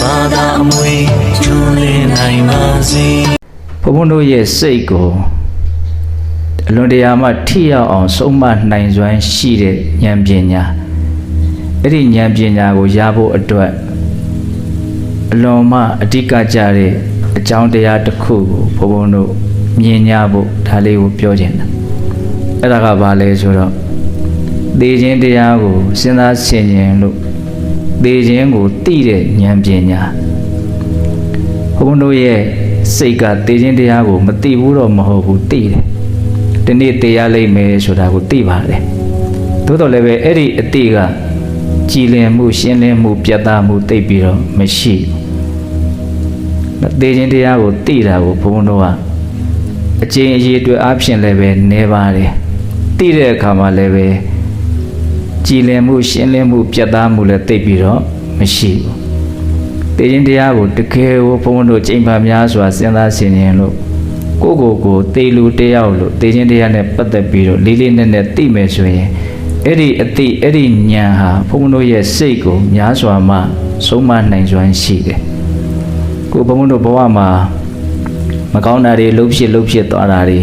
ဘာသာအမွေကျွလင်းနိုင်ပါစေဘုန်းဘုန်းတို့ရဲ့စိတ်ကိုအလွန်တရာမှထိရောက်အောင်ဆုံးမနိုင်စွမ်းရှိတဲ့ဉာဏ်ပညာအဲ့ဒီဉာဏ်ပညာကိုရဖို့အတွက်အလွန်မှအဓိကကြတဲ့အကြောင်းတရားတစ်ခုကိုဘုန်းဘုန်းတို့မြင်ညာဖို့ဒါလေးကိုပြောချင်တာအဲ့ဒါကဘာလဲဆိုတော့သေခြင်းတရားကိုစဉ်းစားဆင်ခြင်လို့ သေခြင်းကိုသိတဲ့ဉာဏ်ပညာဘုန်းဘုန်းတို့ရဲ့စိတ်ကတေခြင်းတရားကိုမသိဘူးတော့မဟုတ်ဘူးသိတယ်ဒီနေ့တရားလိမ့်မယ်ဆိုတာကိုသိပါတယ်သို့တော်လည်းပဲအဲ့ဒီအတိကကြည်လင်မှုရှင်းလင်းမှုပြတ်သားမှုသိပြီးတော့မရှိဘူးတေခြင်းတရားကိုသိတာကိုဘုန်းဘုန်းတို့ကအကျင့်အရေးအတွက်အဖြစ်လည်းပဲနေပါတယ်သိတဲ့အခါမှာလည်းပဲ ကြည်လင်မှုရှင်းလင်းမှုပြတ်သားမှုလည်းသိပြီးတော့မရှိဘူးတေခြင်းတရားကိုတကယ်ကိုဘုန်းဘုန်းတို့ချိန်ပါများစွာစဉ်းစားဆင်ခြင်လို့ကိုယ့်ကိုယ်ကိုတေလူတယောက်လို့တေခြင်းတရားနဲ့ပတ်သက်ပြီးတော့လေးလေးနက်နက်သိမယ်ဆိုရင်အဲ့ဒီအတိအဲ့ဒီဉာဏ်ဟာဘုန်းဘုန်းတို့ရဲ့စိတ်ကိုများစွာမှဆုံးမနိုင်စွမ်းရှိတယ်။ကိုယ်ဘုန်းဘုန်းတို့ဘဝမှာမကောင်းတာတွေလှုပ်ဖြစ်လှုပ်ဖြစ်သွားတာတွေ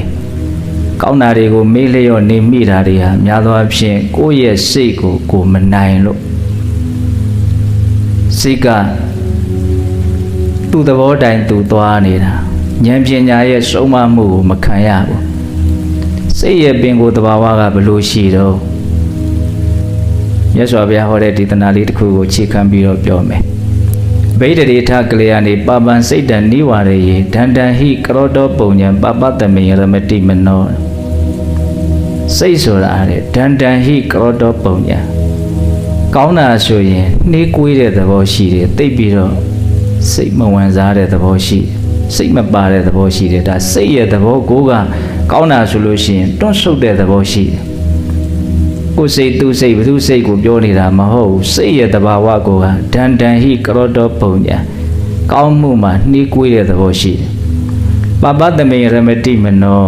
ကောင်းတာတွေကိုမေ့လျော့နေမိတာတွေဟာများသောအားဖြင့်ကိုယ့်ရဲ့စိတ်ကိုကိုယ်မနိုင်လို့စိတ်ကသူ့သဘောတိုင်သူသွားနေတာဉာဏ်ပညာရဲ့စုံမမှုကိုမခံရဘူးစိတ်ရဲ့ပင်ကိုယ်တဘာဝကဘလို့ရှိတော့မြတ်စွာဘုရားဟောတဲ့ဒေသနာလေးတစ်ခုကိုခြေခံပြီးတော့ပြောမယ် ဗိဒရေထကလေယနေပပံစိတ်တံနိဝရယေဒန္တံဟိကရောတောပုံညံပပတမေရမတိမနောစိတ်ဆိုတာတဲ့ဒန္တံဟိကရောတောပုံညံကောင်းတာဆိုရင်နှေးကွေးတဲ့သဘောရှိတယ်သိပ်ပြီးတော့စိတ်မဝင်စားတဲ့သဘောရှိတယ်စိတ်မပါတဲ့သဘောရှိတယ်ဒါစိတ်ရဲ့သဘောကိုကကောင်းတာဆိုလို့ရှိရင်တွန့်ဆုတ်တဲ့သဘောရှိတယ် ကိုယ်စိတ်သူစိတ်ဘသူစိတ်ကိုပြောနေတာမဟုတ်ဘူးစိတ်ရဲ့တဘာဝကိုကဒန်တန်ဟိကရောတောပုံညာကောင်းမှုမှာနှီးကွေးတဲ့သဘောရှိတယ်ပပတမေရမတိမနော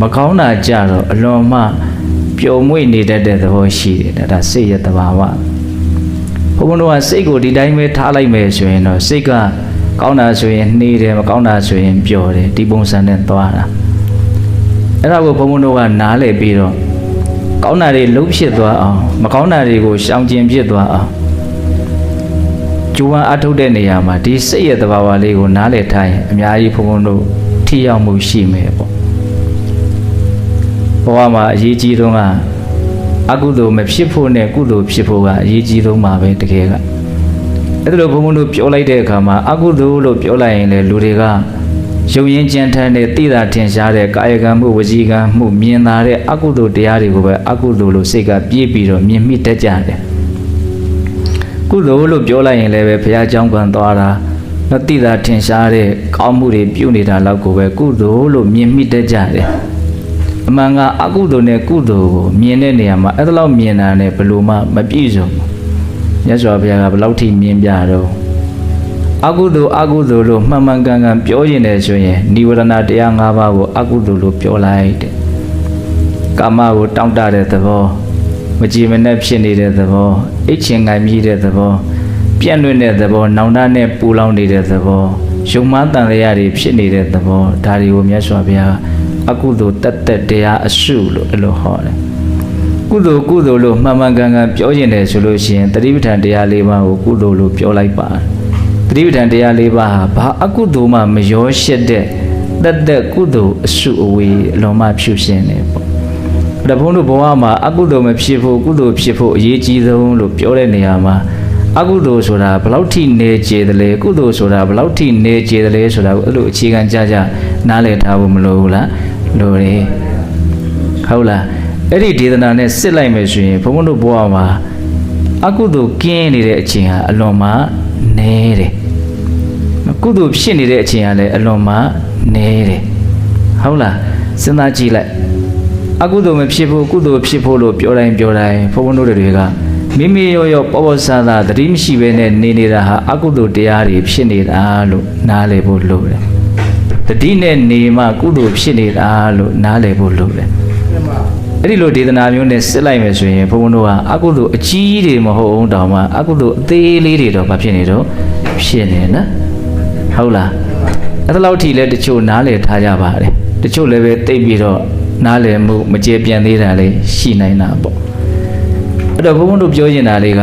မကောင်းတာကြတော့အလွန်မှပျော်မွေ့နေတတ်တဲ့သဘောရှိတယ်ဒါဒါစိတ်ရဲ့တဘာဝဘုန်းဘုန်းတို့ကစိတ်ကိုဒီတိုင်းပဲထားလိုက်မယ်ဆိုရင်တော့စိတ်ကကောင်းတာဆိုရင်နှေးတယ်မကောင်းတာဆိုရင်ပျော်တယ်ဒီပုံစံနဲ့သွားတာအဲ့ဒါကိုဘုန်းဘုန်းတို့ကနားလည်ပြီးတော့ ကောင်းတာတွေလုံးဖြစ်သွားအောင်မကောင်းတာတွေကိုရှောင်ကျဉ်ဖြစ်သွားအောင်ကျိုးဝမ်းအထုတ်တဲ့နေရာမှာဒီစိတ်ရဲ့သဘာဝလေးကိုနားလည်ထားရင်အများကြီးဘုန်းဘုန်းတို့ထိရောက်မှုရှိမယ်ပေါ့ဘဝမှာအရေးကြီးဆုံးကအကုသိုလ်မဖြစ်ဖို့နဲ့ကုသိုလ်ဖြစ်ဖို့ကအရေးကြီးဆုံးပါပဲတကယ်ကအဲ့ဒါလိုဘုံဘုံတို့ပြောလိုက်တဲ့အခါမှာအကုသိုလ်လို့ပြောလိုက်ရင်လေလူတွေက ယုံရင်ကြံထမ်းတဲ့တိတာထင်ရှားတဲ့ကာယကံမှုဝစီကံမှုမြင်သာတဲ့အကုသိုလ်တရားတွေကိုပဲအကုသိုလ်လို့စိတ်ကပြေးပြီးတော့မြင်မိတတ်ကြတယ်ကုသိုလ်လို့ပြောလိုက်ရင်လည်းပဲဘုရားကျောင်းကံသွားတာတော့တိတာထင်ရှားတဲ့ကောင်းမှုတွေပြုနေတာလောက်ကိုပဲကုသိုလ်လို့မြင်မိတတ်ကြတယ်အမှန်ကအကုသိုလ်နဲ့ကုသိုလ်ကိုမြင်တဲ့နေရာမှာအဲ့ဒါလောက်မြင်တာနဲ့ဘယ်လိုမှမပြည့်စုံဘူးမြတ်စွာဘုရားကဘယ်လောက်ထိမြင်ပြတော့ အကုသိုလ်အကုသိုလ်လို့မှန်မှန်ကန်ကန်ပြောရင်လည်းဆိုရင်និဝရဏတရား၅ပါးကိုအကုသိုလ်လို့ပြောလိုက်တဲ့ကာမကိုတောင့်တတဲ့သဘောမကြည်မနဲ့ဖြစ်နေတဲ့သဘောအိတ်ချင်ငိုင်မြည်တဲ့သဘောပြန့်လွင့်တဲ့သဘောနောင်တနဲ့ပူလောင်နေတဲ့သဘောယုံမှန်းတန်လျာတွေဖြစ်နေတဲ့သဘောဒါတွေကိုမြတ်စွာဘုရားအကုသိုလ်တတ်တတ်တရားအစုလို့အဲ့လိုဟောတယ်ကုသိုလ်ကုသိုလ်လို့မှန်မှန်ကန်ကန်ပြောရင်တယ်ဆိုလို့ရှိရင်တတိပဋ္ဌာန်တရား၄ပါးကိုကုသိုလ်လို့ပြောလိုက်ပါတ တိပဋ္ဌာန်တရား၄ပါးဟာဘာအကုသိုလ်မှမရောရှက်တဲ့တတ်တဲ့ကုသိုလ်အစုအဝေးအလုံးမဖြူရှင်နေပေါ့တဘုန်းတို့ဘဝမှာအကုသိုလ်မဖြစ်ဖို့ကုသိုလ်ဖြစ်ဖို့အရေးကြီးဆုံးလို့ပြောတဲ့နေရာမှာအကုသိုလ်ဆိုတာဘယ်လောက်ထိနေကျေတယ်လဲကုသိုလ်ဆိုတာဘယ်လောက်ထိနေကျေတယ်လဲဆိုတာကိုအဲ့လိုအခြေခံကြကြနားလည်ထားဖို့မလိုဘူးလားလိုတယ်ဟုတ်လားအဲ့ဒီဒေသနာနဲ့စစ်လိုက်မယ်ဆိုရင်ဘုန်းဘုန်းတို့ဘဝမှာအကုသိုလ်ကင်းနေတဲ့အချိန်ဟာအလွန်မှနည်းတယ် ကုသိုလ်ဖြစ်နေတဲ့အချိန်ကလည်းအလွန်မှနည်းတယ်ဟုတ်လားစဉ်းစားကြည့်လိုက်အကုသိုလ်မဖြစ်ဘူးကုသိုလ်ဖြစ်ဖို့လို့ပြောတိုင်းပြောတိုင်းဘုန်းဘုန်းတို့တွေကမိမိရောရောပေါ်ပေါ်ဆာဆာသတိမရှိဘဲနဲ့နေနေတာဟာအကုသိုလ်တရားတွေဖြစ်နေတာလို့နားလည်ဖို့လိုတယ်တတိနဲ့နေမှကုသိုလ်ဖြစ်နေတာလို့နားလည်ဖို့လိုတယ်အဲ့ဒီလိုဒေသနာမျိုးနဲ့စစ်လိုက်မယ်ဆိုရင်ဘုန်းဘုန်းတို့ကအကုသိုလ်အကြီးတွေမဟုတ်အောင်တောင်မှအကုသိုလ်အသေးလေးတွေတော့ဘာဖြစ်နေတော့ဖြစ်နေနော် ဟုတ်လားအဲ့ဒါလောက်ထိလဲတချို့နားလည်ထားကြပါတယ်တချို့လည်းပဲတိတ်ပြီးတော့နားလည်မှုမကျေပြန်သေးတာလေးရှိနိုင်တာပေါ့အဲ့တော့ဘုန်းဘုန်းတို့ပြောချင်တာလေးက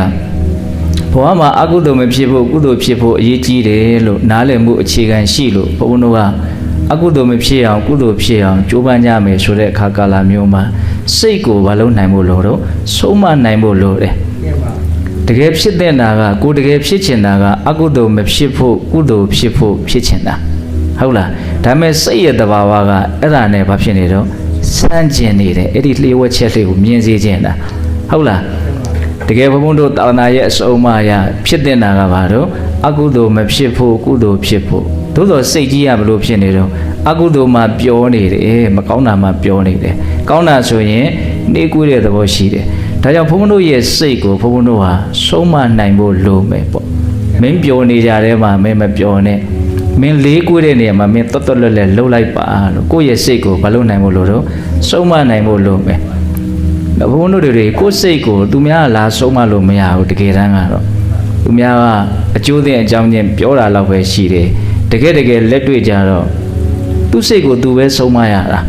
ဘဝမှာအကုသိုလ်မဖြစ်ဖို့ကုသိုလ်ဖြစ်ဖို့အရေးကြီးတယ်လို့နားလည်မှုအခြေခံရှိလို့ဘုန်းဘုန်းတို့ကအကုသိုလ်မဖြစ်အောင်ကုသိုလ်ဖြစ်အောင်ကြိုးပမ်းကြမယ်ဆိုတဲ့အခါကာလမျိုးမှာစိတ်ကိုမလုံးနိုင်ဖို့လို့တော့ဆုံးမနိုင်ဖို့လို့တယ် တကယ်ဖြစ်တဲ့နာကကိုတကယ်ဖြစ်ချင်တာကအကုသိုလ်မဖြစ်ဖို့ကုသိုလ်ဖြစ်ဖို့ဖြစ်ချင်တာဟုတ်လားဒါပေမဲ့စိတ်ရဲ့တဘာဝကအဲ့ဒါနဲ့ဘာဖြစ်နေတော့စမ်းကျင်နေတယ်အဲ့ဒီလျှို့ဝှက်ချက်လေးကိုမြင်စေခြင်းတာဟုတ်လားတကယ်ဘုံဘုံတို့တာဝနာရဲ့အစုံအမအရဖြစ်တဲ့နာကဘာတော့အကုသိုလ်မဖြစ်ဖို့ကုသိုလ်ဖြစ်ဖို့သို့သောစိတ်ကြီးရဘလို့ဖြစ်နေတော့အကုသိုလ်မှပျောနေတယ်မကောင်းတာမှပျောနေတယ်ကောင်းတာဆိုရင်နှေးကွေးတဲ့သဘောရှိတယ် ဒါကြောင့်ဘုန်းဘုန်းတို့ရဲ့စိတ်ကိုဘုန်းဘုန်းတို့ဟာဆုံးမနိုင်ဖို့လိုမယ်ပေါ့မင်းပျော်နေကြတဲ့မှာမင်းမပျော်နဲ့မင်းလေးကွေးတဲ့နေရာမှာမင်းတွတ်တွတ်လွတ်လွတ်လှုပ်လိုက်ပါလို့ကိုယ့်ရဲ့စိတ်ကိုမလုပ်နိုင်ဖို့လိုတော့ဆုံးမနိုင်ဖို့လိုမယ်ဘုန်းဘုန်းတို့တွေကိုယ့်စိတ်ကိုသူများကလာဆုံးမလို့မရဘူးတကယ်တမ်းကတော့သူများကအကျိုးတဲ့အကြောင်းချင်းပြောတာတော့ပဲရှိတယ်တကယ်တကယ်လက်တွေ့ကြတော့သူ့စိတ်ကိုသူပဲဆုံးမရတာ